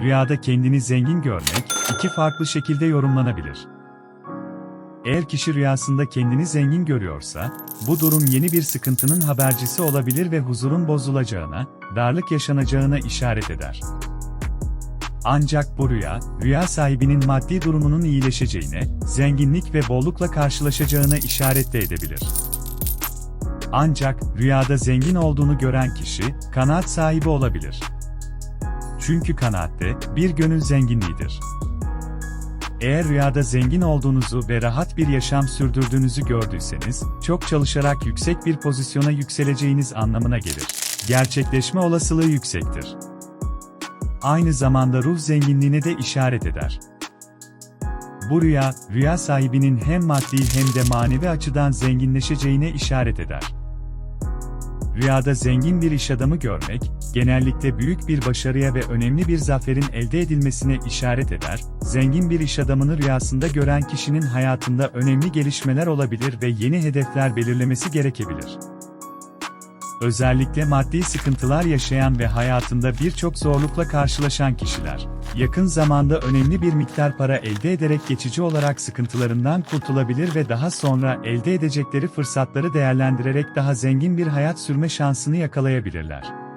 rüyada kendini zengin görmek, iki farklı şekilde yorumlanabilir. Eğer kişi rüyasında kendini zengin görüyorsa, bu durum yeni bir sıkıntının habercisi olabilir ve huzurun bozulacağına, darlık yaşanacağına işaret eder. Ancak bu rüya, rüya sahibinin maddi durumunun iyileşeceğine, zenginlik ve bollukla karşılaşacağına işaret de edebilir. Ancak, rüyada zengin olduğunu gören kişi, kanaat sahibi olabilir. Çünkü kanaatte, bir gönül zenginliğidir. Eğer rüyada zengin olduğunuzu ve rahat bir yaşam sürdürdüğünüzü gördüyseniz, çok çalışarak yüksek bir pozisyona yükseleceğiniz anlamına gelir. Gerçekleşme olasılığı yüksektir. Aynı zamanda ruh zenginliğine de işaret eder. Bu rüya, rüya sahibinin hem maddi hem de manevi açıdan zenginleşeceğine işaret eder. Rüyada zengin bir iş adamı görmek, genellikle büyük bir başarıya ve önemli bir zaferin elde edilmesine işaret eder. Zengin bir iş adamını rüyasında gören kişinin hayatında önemli gelişmeler olabilir ve yeni hedefler belirlemesi gerekebilir. Özellikle maddi sıkıntılar yaşayan ve hayatında birçok zorlukla karşılaşan kişiler, yakın zamanda önemli bir miktar para elde ederek geçici olarak sıkıntılarından kurtulabilir ve daha sonra elde edecekleri fırsatları değerlendirerek daha zengin bir hayat sürme şansını yakalayabilirler.